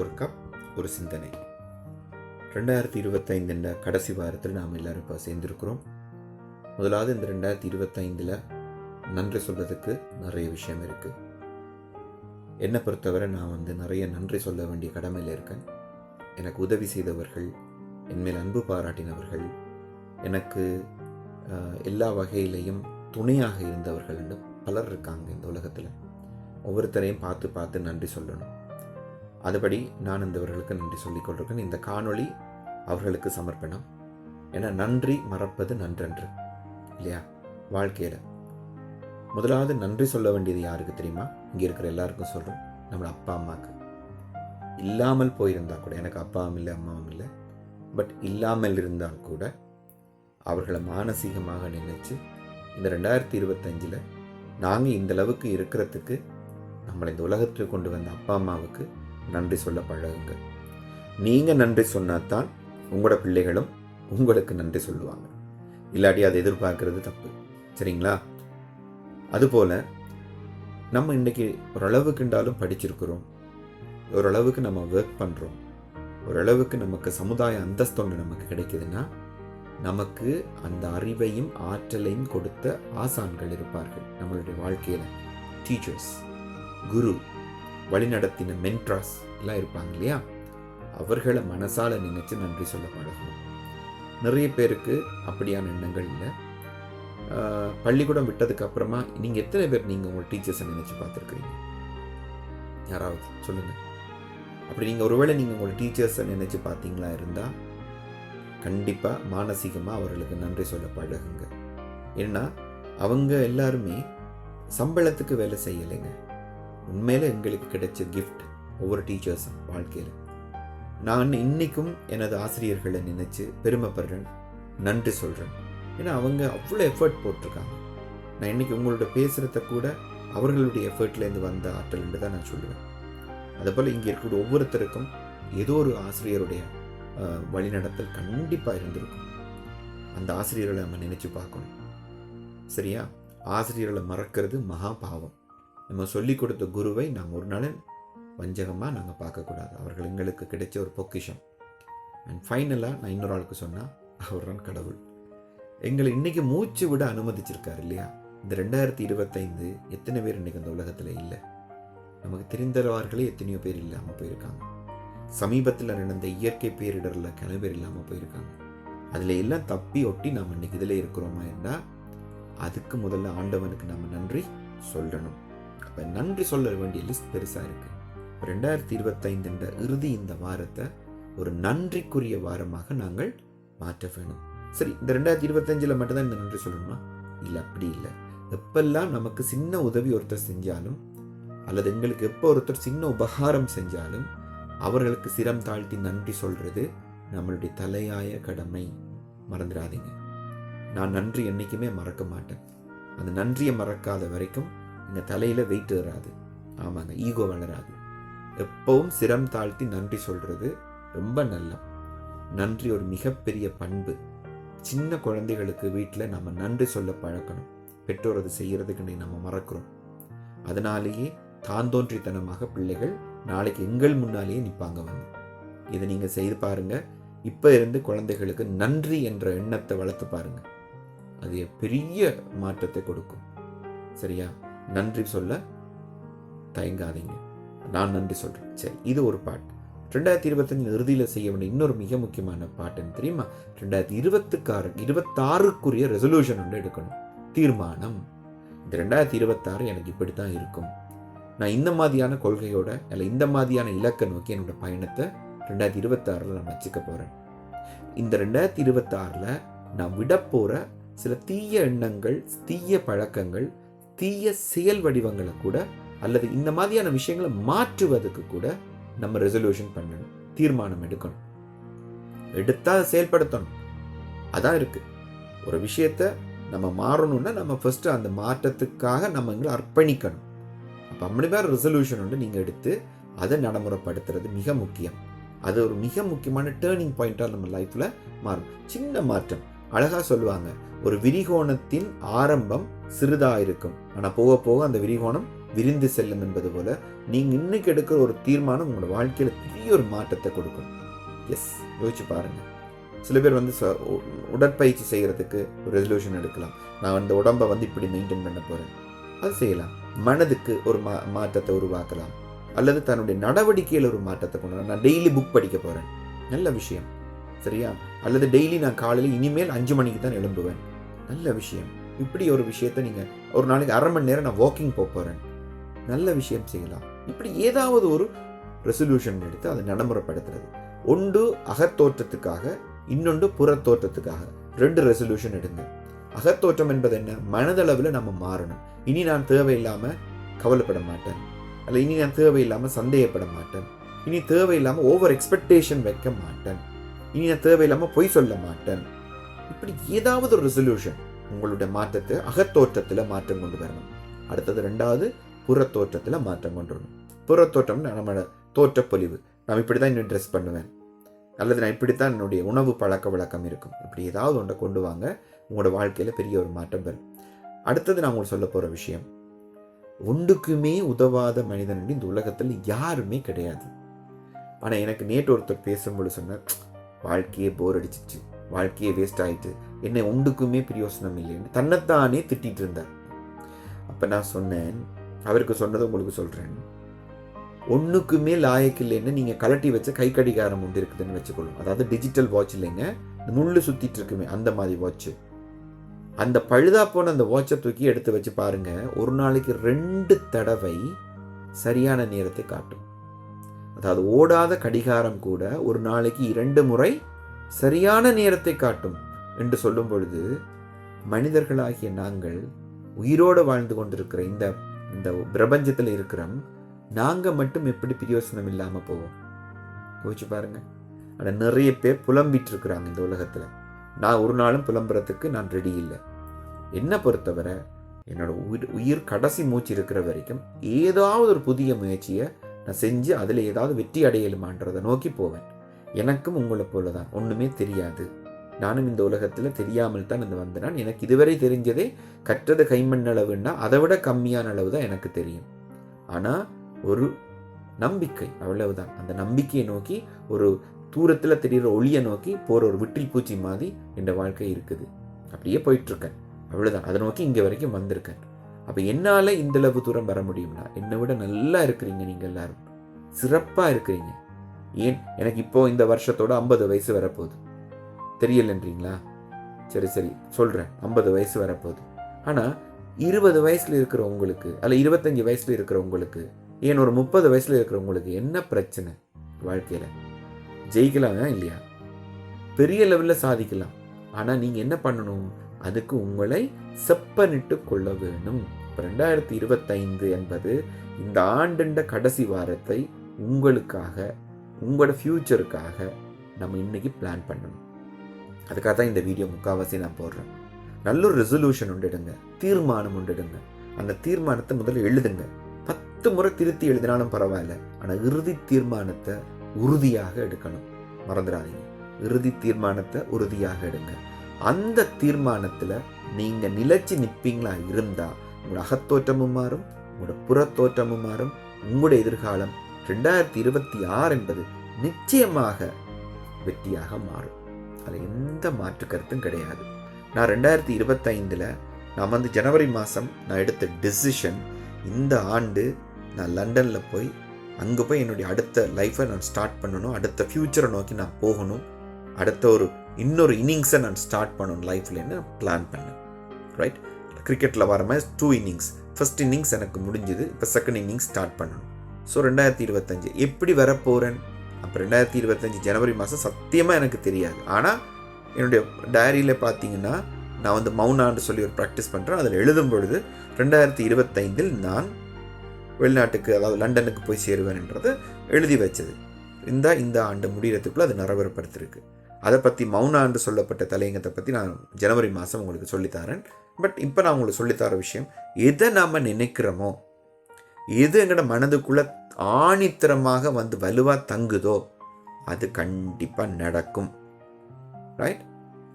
ஒரு கப் ஒரு சிந்தனை. ரெண்டாயிரத்தி இருபத்தைந்தில் கடைசி வாரத்தில் நாம் எல்லாரும் இப்போ சேர்ந்துருக்கிறோம். முதலாவது இந்த ரெண்டாயிரத்தி இருபத்தைந்தில் நன்றி சொல்கிறதுக்கு நிறைய விஷயம் இருக்குது என்னை பொறுத்தவரை நான் வந்து நிறைய நன்றி சொல்ல வேண்டிய கடமையில் இருக்கேன். எனக்கு உதவி செய்தவர்கள் என்மேல் அன்பு பாராட்டினவர்கள் எனக்கு எல்லா வகையிலையும் துணையாக இருந்தவர்கள் பலர் இருக்காங்க இந்த உலகத்தில். ஒவ்வொருத்தரையும் பார்த்து பார்த்து நன்றி சொல்லணும். அதுபடி நான் இந்தவர்களுக்கு நன்றி சொல்லிக் கொண்டிருக்கேன். இந்த காணொளி அவர்களுக்கு சமர்ப்பணம். ஏன்னா நன்றி மறப்பது நன்றன்று இல்லையா? வாழ்க்கையில். முதலாவது நன்றி சொல்ல வேண்டியது யாருக்கு தெரியுமா? இங்கே இருக்கிற எல்லாருக்கும் சொல்கிறோம் நம்மளோட அப்பா அம்மாவுக்கு இல்லாமல் போயிருந்தால் கூட எனக்கு அப்பாவும் இல்லை அம்மாவும் இல்லை பட் இல்லாமல் இருந்தால் கூட அவர்களை மானசீகமாக நினைச்சு இந்த ரெண்டாயிரத்தி இருபத்தஞ்சில் நாங்கள் இந்தளவுக்கு இருக்கிறதுக்கு நம்மளை இந்த உலகத்தில் கொண்டு வந்த அப்பா அம்மாவுக்கு நன்றி சொல்ல பழகுங்க நீங்கள் நன்றி சொன்னாதான் உங்களோட பிள்ளைகளும் உங்களுக்கு நன்றி சொல்லுவாங்க. இல்லாட்டி அதை எதிர்பார்க்கறது தப்பு. சரிங்களா? அதுபோல் நம்ம இன்றைக்கி ஓரளவுக்குண்டாலும் படிச்சிருக்கிறோம். ஓரளவுக்கு நம்ம ஒர்க் பண்ணுறோம் ஓரளவுக்கு நமக்கு சமுதாய அந்தஸ்து ஒன்று நமக்கு கிடைக்குதுன்னா நமக்கு அந்த அறிவையும் ஆற்றலையும் கொடுத்த ஆசான்கள் இருப்பார்கள் நம்மளுடைய வாழ்க்கையில். டீச்சர்ஸ் குரு வழிநடத்தின மென்ட்ராஸ் எல்லாம் இருப்பாங்க இல்லையா? அவர்களை மனசால நினைச்சு நன்றி சொல்ல பழகணும் நிறைய பேருக்கு அப்படியான எண்ணங்கள் இல்லை. ஆஹ், பள்ளிக்கூடம் விட்டதுக்கு அப்புறமா நீங்கள் எத்தனை பேர் நீங்கள் உங்கள் டீச்சர்ஸை நினைச்சு பார்த்துருக்குறீங்க? யாராவது சொல்லுங்க. அப்படி நீங்கள் ஒருவேளை நீங்கள் உங்கள் டீச்சர்ஸை நினைச்சு பார்த்தீங்களா இருந்தால் கண்டிப்பாக மானசீகமாக அவர்களுக்கு நன்றி சொல்ல பழகுங்க. ஏன்னா அவங்க எல்லாருமே சம்பளத்துக்கு வேலை செய்யலைங்க. உண்மையில எங்களுக்கு கிடைச்ச கிஃப்ட் ஒவ்வொரு டீச்சர்ஸும் வாழ்க்கையில். நான் இன்னைக்கும் எனது ஆசிரியர்களை நினைச்சு பெருமைப்படுறேன் நன்றி சொல்கிறேன் ஏன்னா அவங்க அவ்வளோ எஃபர்ட் போட்டிருக்காங்க. நான் இன்னைக்கு உங்களோட பேசுகிறத கூட அவர்களுடைய எஃபர்ட்லேருந்து வந்த ஆற்றல்னு தான் நான் சொல்லுவேன். அதுபோல் இங்கே இருக்கக்கூடிய ஒவ்வொருத்தருக்கும் ஏதோ ஒரு ஆசிரியருடைய வழிநடத்தல் கண்டிப்பாக இருந்திருக்கும். அந்த ஆசிரியர்களை நம்ம நினைச்சு பார்க்கணும். சரியா? ஆசிரியர்களை மறக்கிறது மகா பாவம். நம்ம சொல்லிக் கொடுத்த குருவை நாம் ஒரு நாள் வஞ்சகமாக நாங்கள் பார்க்கக்கூடாது. அவர்கள் எங்களுக்கு கிடைச்ச ஒரு பொக்கிஷம். அண்ட் ஃபைனலாக நான் இன்னொரு ஆளுக்கு சொன்னால் அவர் தான் கடவுள். எங்களை இன்றைக்கி மூச்சு விட அனுமதிச்சிருக்கார் இல்லையா? இந்த ரெண்டாயிரத்தி இருபத்தைந்து எத்தனை பேர் இன்றைக்கி அந்த உலகத்தில் இல்லை? நமக்கு தெரிந்தவர்களே எத்தனையோ பேர் இல்லாமல் போயிருக்காங்க. சமீபத்தில் நடந்த இயற்கை பேரிடரில் கிளை பேர் இல்லாமல் போயிருக்காங்க. அதில் எல்லாம் தப்பி ஒட்டி நாம் இன்றைக்கி இதில் இருக்கிறோமா இருந்தால் அதுக்கு முதல்ல ஆண்டவனுக்கு நம்ம நன்றி சொல்லணும். அப்போ நன்றி சொல்ல வேண்டிய லிஸ்ட் பெருசாக இருக்கு. ரெண்டாயிரத்தி இருபத்தைந்துன்ற இறுதி இந்த வாரத்தை ஒரு நன்றிக்குரிய வாரமாக நாங்கள் மாற்ற வேணும். சரி இந்த ரெண்டாயிரத்தி இருபத்தஞ்சில் மட்டும்தான் இந்த நன்றி சொல்லணுமா? இல்லை அப்படி இல்லை. எப்பெல்லாம் நமக்கு சின்ன உதவி ஒருத்தர் செஞ்சாலும் அல்லது எங்களுக்கு எப்போ ஒருத்தர் சின்ன உபகாரம் செஞ்சாலும் அவர்களுக்கு சிரம் தாழ்த்தி நன்றி சொல்றது நம்மளுடைய தலையாய கடமை. மறந்துடாதீங்க. நான் நன்றி என்னைக்குமே மறக்க மாட்டேன். அந்த நன்றியை மறக்காத வரைக்கும் எங்கள் தலையில் வெயிட் வராது ஆமாங்க ஈகோ வளராது. எப்பவும் சிரம் தாழ்த்தி நன்றி சொல்கிறது ரொம்ப நல்ல நன்றி ஒரு மிகப்பெரிய பண்பு. சின்ன குழந்தைகளுக்கு வீட்டில் நம்ம நன்றி சொல்ல பழக்கணும். பெற்றோர் அது செய்கிறதுக்குன்னு நம்ம மறக்கிறோம். அதனாலேயே தாந்தோன்றித்தனமாக பிள்ளைகள் நாளைக்கு எங்கள் முன்னாலேயே நிற்பாங்க வந்து. இதை நீங்கள் செய்து பாருங்க. இப்போ இருந்து குழந்தைகளுக்கு நன்றி என்ற எண்ணத்தை வளர்த்து பாருங்க. அது பெரிய மாற்றத்தை கொடுக்கும். சரியா? நன்றி சொல்ல தயங்காதீங்க. நான் நன்றி சொல்கிறேன் சரி இது ஒரு பாட்டு. ரெண்டாயிரத்தி இருபத்தஞ்சு இறுதியில் செய்ய வேண்டிய இன்னொரு மிக முக்கியமான பாட்டுன்னு தெரியுமா? ரெண்டாயிரத்தி இருபத்துக்காறு இருபத்தாறுக்குரிய ரெசல்யூஷன் ஒன்று எடுக்கணும். தீர்மானம். இந்த ரெண்டாயிரத்தி இருபத்தாறு எனக்கு இப்படி தான் இருக்கும். நான் இந்த மாதிரியான கொள்கையோட இல்லை இந்த மாதிரியான இலக்கை நோக்கி என்னோட பயணத்தை ரெண்டாயிரத்தி இருபத்தாறில் நான் வச்சுக்க போகிறேன் இந்த ரெண்டாயிரத்தி இருபத்தாறில் நான் விட போகிற சில தீய எண்ணங்கள் தீய பழக்கங்கள் தீய செயல் வடிவங்களை கூட அல்லது இந்த மாதிரியான விஷயங்களை மாற்றுவதற்கு கூட நம்ம ரெசல்யூஷன் பண்ணணும் தீர்மானம் எடுக்கணும். எடுத்தால் அதை செயல்படுத்தணும். அதான் இருக்குது ஒரு விஷயத்த நம்ம மாறணும்னா நம்ம ஃபஸ்ட்டு அந்த மாற்றத்துக்காக நம்ம எங்களை அர்ப்பணிக்கணும். அப்போ அப்படி பேர் ரெசல்யூஷன் வந்து நீங்கள் எடுத்து அதை நடைமுறைப்படுத்துறது மிக முக்கியம். அது ஒரு மிக முக்கியமான டேர்னிங் பாயிண்ட்டாக நம்ம லைஃப்பில் மாறும். சின்ன மாற்றம். அழகாக சொல்லுவாங்க. ஒரு விரிகோணத்தின் ஆரம்பம் சிறிதாக இருக்கும் ஆனால் போக போக அந்த விரிகோணம் விரிந்து செல்லும் என்பது போல நீங்கள் இன்னைக்கு எடுக்கிற ஒரு தீர்மானம் உங்களோட வாழ்க்கையில் பெரிய ஒரு மாற்றத்தை கொடுக்கும். எஸ் யோசிச்சு பாருங்கள் சில பேர் வந்து ச- உடற்பயிற்சி செய்கிறதுக்கு ஒரு ரெசல்யூஷன் எடுக்கலாம். நான் அந்த உடம்பை வந்து இப்படி மெயின்டைன் பண்ண போகிறேன் அது செய்யலாம். மனதுக்கு ஒரு மா மாற்றத்தை உருவாக்கலாம். அல்லது தன்னுடைய நடவடிக்கையில் ஒரு மாற்றத்தை கொண்டு வரலாம். நான் டெய்லி புக் படிக்க போகிறேன் நல்ல விஷயம். சரியா? அல்லது டெய்லி நான் காலையில் இனிமேல் அஞ்சு மணிக்கு தான் எழும்புவேன். நல்ல விஷயம். இப்படி ஒரு விஷயத்தை நீங்கள் ஒரு நாளைக்கு அரை மணி நேரம் நான் வாக்கிங் போக போகிறேன் நல்ல விஷயம் செய்யலாம். இப்படி ஏதாவது ஒரு ரெசல்யூஷன் எடுத்து அதை நடைமுறைப்படுத்துறது. ஒன்று அகத்தோற்றத்துக்காக இன்னொன்று புறத்தோற்றத்துக்காக. ரெண்டு ரெசல்யூஷன் எடுங்க. அகத்தோற்றம் என்பது என்ன? மனதளவில் நம்ம மாறணும். இனி நான் தேவையில்லாமல் கவலைப்பட மாட்டேன். அல்ல இனி நான் தேவையில்லாமல் சந்தேகப்பட மாட்டேன். இனி தேவையில்லாமல் ஓவர் எக்ஸ்பெக்டேஷன் வைக்க மாட்டேன். இனி நான் தேவையில்லாமல் பொய் சொல்ல மாட்டேன். இப்படி ஏதாவது ஒரு ரெசல்யூஷன் உங்களுடைய மாற்றத்தை அகத்தோற்றத்தில் மாற்றம் கொண்டு வரணும். அடுத்தது ரெண்டாவது புறத்தோற்றத்தில் மாற்றம் கொண்டு வரணும். புறத்தோற்றம் நம்மளோட தோற்றப்பொலிவு நான் இப்படி தான் இன்னும் ட்ரெஸ் பண்ணுவேன். அல்லது நான் இப்படித்தான் என்னுடைய உணவு பழக்க வழக்கம் இருக்கும். இப்படி ஏதாவது ஒன்றை கொண்டு வாங்க. உங்களோட வாழ்க்கையில் பெரிய ஒரு மாற்றம் வரும். அடுத்தது நான் உங்களுக்கு சொல்ல போகிற விஷயம். ஒன்றுக்குமே உதவாத மனிதன் இந்த உலகத்தில் யாருமே கிடையாது. ஆனால் எனக்கு நேற்று ஒருத்தர் பேசும்போது சொன்னார் வாழ்க்கையே போர் அடிச்சிச்சு. வாழ்க்கையே வேஸ்ட் ஆயிட்டு. என்னை ஒன்றுக்குமே பிரயோசனம் இல்லைன்னு தன்னைத்தானே திட்டிகிட்டு இருந்தார். அப்போ நான் சொன்னேன் அவருக்கு சொன்னதை உங்களுக்கு சொல்கிறேன் ஒன்றுக்குமே லாயக்கு இல்லைன்னு நீங்கள் கலட்டி வச்ச கை கடிகாரம் ஒன்று இருக்குதுன்னு வச்சுக்கொள்ளும் அதாவது டிஜிட்டல் வாட்ச் இல்லைங்க. முள்ளு சுற்றிட்டு இருக்குமே அந்த மாதிரி வாட்ச்சு அந்த பழுதா போன அந்த வாட்சை தூக்கி எடுத்து வச்சு பாருங்கள் ஒரு நாளைக்கு ரெண்டு தடவை சரியான நேரத்தை காட்டும். அதாவது ஓடாத கடிகாரம் கூட ஒரு நாளைக்கு இரண்டு முறை சரியான நேரத்தை காட்டும் என்று சொல்லும் பொழுது மனிதர்களாகிய நாங்கள் உயிரோடு வாழ்ந்து கொண்டிருக்கிற இந்த இந்த பிரபஞ்சத்தில் இருக்கிறோம் நாங்கள் மட்டும் எப்படி பிரயோசனம் இல்லாமல் போவோம்? யோசிச்சு பாருங்க. ஆனால் நிறைய பேர் புலம்பிட்டு இருக்கிறாங்க இந்த உலகத்தில். நான் ஒரு நாளும் புலம்புறதுக்கு நான் ரெடி இல்லை. என்னை பொறுத்தவரை என்னோட உயிர் உயிர் கடைசி மூச்சு இருக்கிற வரைக்கும் ஏதாவது ஒரு புதிய முயற்சியை நான் செஞ்சு அதில் ஏதாவது வெற்றி அடையலுமான்றதை நோக்கி போவேன். எனக்கும் உங்களை போல தான் ஒன்றுமே தெரியாது. நானும் இந்த உலகத்தில் தெரியாமல் தான் இந்த வந்தேன். எனக்கு இதுவரை தெரிஞ்சதே கற்றது கைமண் அளவுன்னா அதை விட கம்மியான அளவு தான் எனக்கு தெரியும். ஆனால் ஒரு நம்பிக்கை அவ்வளவுதான். அந்த நம்பிக்கையை நோக்கி ஒரு தூரத்தில் தெரிகிற ஒளியை நோக்கி போகிற ஒரு விட்டில் பூச்சி மாதிரி என்ற வாழ்க்கை இருக்குது. அப்படியே போயிட்டுருக்கேன் அவ்வளோதான் அதை நோக்கி இங்கே வரைக்கும் வந்திருக்கேன். அப்போ என்னால் இந்த அளவு தூரம் வர முடியும்னா என்னை விட நல்லா இருக்கிறீங்க நீங்கள் எல்லாரும். சிறப்பாக இருக்கிறீங்க. ஏன்? எனக்கு இப்போ இந்த வருஷத்தோட ஐம்பது வயசு வரப்போகுது. தெரியலன்றீங்களா? சரி சரி. சொல்கிறேன் ஐம்பது வயசு வரப்போகுது. ஆனால் இருபது வயசில் இருக்கிற உங்களுக்கு அல்ல இருபத்தஞ்சி வயசில் இருக்கிற உங்களுக்கு ஏன் ஒரு முப்பது வயசில் இருக்கிற உங்களுக்கு என்ன பிரச்சனை வாழ்க்கையில்? ஜெயிக்கலாமா இல்லையா? பெரிய லெவலில் சாதிக்கலாம். ஆனால் நீங்கள் என்ன பண்ணணும்? அதுக்கு உங்களை செப்பனிட்டு கொள்ள வேணும் ரெண்டாயிரத்தி இருபத்தைந்து என்பது இந்த ஆண்டுண்ட கடைசி வாரத்தை உங்களுக்காக உங்களோட ஃப்யூச்சருக்காக நம்ம இன்னைக்கு பிளான் பண்ணணும். அதுக்காக தான் இந்த வீடியோ முக்கால்வாசி நான் போடுறேன். நல்ல ஒரு ரெசல்யூஷன் உண்டுடுங்க தீர்மானம் உண்டுடுங்க அந்த தீர்மானத்தை முதல்ல எழுதுங்க. பத்து முறை திருத்தி எழுதினாலும் பரவாயில்ல. ஆனால் இறுதி தீர்மானத்தை உறுதியாக எடுக்கணும். மறந்துடாதீங்க. இறுதி தீர்மானத்தை உறுதியாக எடுங்க. அந்த தீர்மானத்தில் நீங்கள் நிலச்சி நிற்பீங்களா இருந்தால் உங்களோட அகத்தோற்றமும் மாறும் உங்களோட புறத்தோற்றமும் மாறும். உங்களுடைய எதிர்காலம் ரெண்டாயிரத்தி இருபத்தி ஆறு என்பது நிச்சயமாக வெற்றியாக மாறும். அதில் எந்த மாற்று கருத்தும் கிடையாது. நான் ரெண்டாயிரத்தி இருபத்தைந்தில் நான் வந்து ஜனவரி மாதம் நான் எடுத்த டெசிஷன் இந்த ஆண்டு நான் லண்டனில் போய் அங்கே போய் என்னுடைய அடுத்த லைஃப்பை நான் ஸ்டார்ட் பண்ணணும் அடுத்த ஃப்யூச்சரை நோக்கி நான் போகணும். அடுத்த ஒரு இன்னொரு இன்னிங்ஸை நான் ஸ்டார்ட் பண்ணணும் லைஃப்லன்னு பிளான் பண்ணேன். ரைட் கிரிக்கெட்டில் வர மாதிரி டூ இன்னிங்ஸ் ஃபஸ்ட் இன்னிங்ஸ் எனக்கு முடிஞ்சுது. இப்போ செகண்ட் இன்னிங்ஸ் ஸ்டார்ட் பண்ணணும். ஸோ ரெண்டாயிரத்தி இருபத்தஞ்சு. எப்படி வரப்போகிறேன் அப்போ ரெண்டாயிரத்தி இருபத்தஞ்சி ஜனவரி மாதம் சத்தியமாக எனக்கு தெரியாது. ஆனால் என்னுடைய டைரியில் பார்த்தீங்கன்னா நான் வந்து மௌனான்னு சொல்லி ஒரு ப்ராக்டிஸ் பண்ணுறேன் அதில் எழுதும் பொழுது ரெண்டாயிரத்தி இருபத்தைந்தில் நான் வெளிநாட்டுக்கு அதாவது லண்டனுக்கு போய் சேருவேன்ன்றதை எழுதி வச்சது. இந்த இந்த ஆண்டு முடிகிறதுக்குள்ளே அது நிறைவேறப்படுத்திருக்கு அதை பற்றி மௌனாண்டு சொல்லப்பட்ட தலையங்கத்தை பற்றி நான் ஜனவரி மாதம் உங்களுக்கு சொல்லித்தரேன். பட் இப்போ நான் உங்களுக்கு சொல்லித்தர விஷயம் எதை நாம் நினைக்கிறோமோ எது எங்களோட மனதுக்குள்ளே ஆணித்தரமாக வந்து வலுவாக தங்குதோ அது கண்டிப்பாக நடக்கும். ரைட்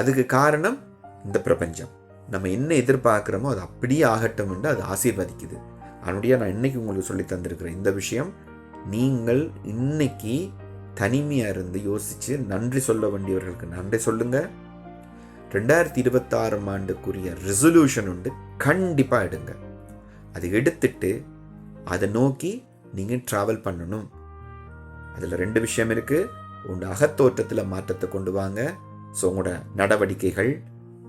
அதுக்கு காரணம் இந்த பிரபஞ்சம். நம்ம என்ன எதிர்பார்க்குறோமோ அது அப்படியே ஆகட்டும் என்று அது ஆசீர்வதிக்குது. அதனுடைய நான் இன்றைக்கி உங்களுக்கு சொல்லி தந்திருக்கிறேன் இந்த விஷயம் நீங்கள் இன்னைக்கு தனிமையாக இருந்து யோசித்து நன்றி சொல்ல வேண்டியவர்களுக்கு நன்றி சொல்லுங்கள் ரெண்டாயிரத்தி இருபத்தாறாம் ஆண்டுக்குரிய ரெசல்யூஷன் உண்டு. கண்டிப்பாக எடுங்க. அது எடுத்துட்டு அதை நோக்கி நீங்கள் ட்ராவல் பண்ணணும். அதில் ரெண்டு விஷயம் இருக்குது உங்கள் அகத்தோற்றத்தில் மாற்றத்தை கொண்டு வாங்க. ஸோ உங்களோட நடவடிக்கைகள்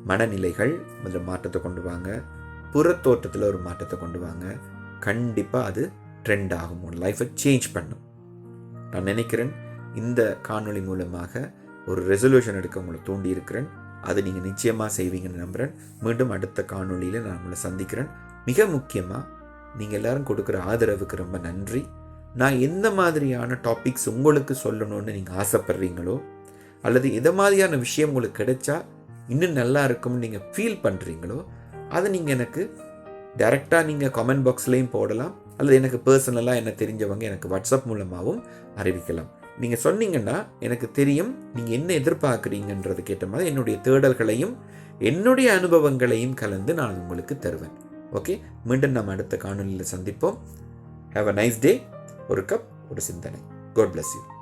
மனநிலைகள் அதில் மாற்றத்தை கொண்டு வாங்க. புறத்தோற்றத்தில் ஒரு மாற்றத்தை கொண்டு வாங்க. கண்டிப்பாக அது ட்ரெண்ட் ஆகும். உங்கள் லைஃப்பை சேஞ்ச் பண்ணும். நான் நினைக்கிறேன் இந்த காணொளி மூலமாக ஒரு ரெசல்யூஷன் எடுக்க உங்களை தூண்டி இருக்கிறேன் அதை நீங்கள் நிச்சயமாக செய்வீங்கன்னு நம்புகிறேன் மீண்டும் அடுத்த காணொளியில் நான் உங்களை சந்திக்கிறேன். மிக முக்கியமாக நீங்கள் எல்லோரும் கொடுக்குற ஆதரவுக்கு ரொம்ப நன்றி. நான் எந்த மாதிரியான டாபிக்ஸ் உங்களுக்கு சொல்லணும்னு நீங்கள் ஆசைப்படுறீங்களோ அல்லது எதை மாதிரியான விஷயம் உங்களுக்கு கிடைச்சா இன்னும் நல்லா இருக்கும்னு நீங்கள் ஃபீல் பண்ணுறீங்களோ அதை நீங்கள் எனக்கு டைரெக்டாக நீங்கள் கமெண்ட் பாக்ஸ்லேயும் போடலாம். அல்லது எனக்கு பர்சனலாக என்ன தெரிஞ்சவங்க எனக்கு வாட்ஸ்அப் மூலமாகவும் அறிவிக்கலாம். நீங்கள் சொன்னீங்கன்னா எனக்கு தெரியும் நீங்கள் என்ன எதிர்பார்க்குறீங்கன்றது கேட்ட மாதிரி என்னுடைய தேடல்களையும் என்னுடைய அனுபவங்களையும் கலந்து நான் உங்களுக்கு தருவேன். ஓகே மீண்டும் நம்ம அடுத்த காணொலியில் சந்திப்போம். ஹாவ் அ நைஸ் டே ஒரு கப் ஒரு சிந்தனை. God bless you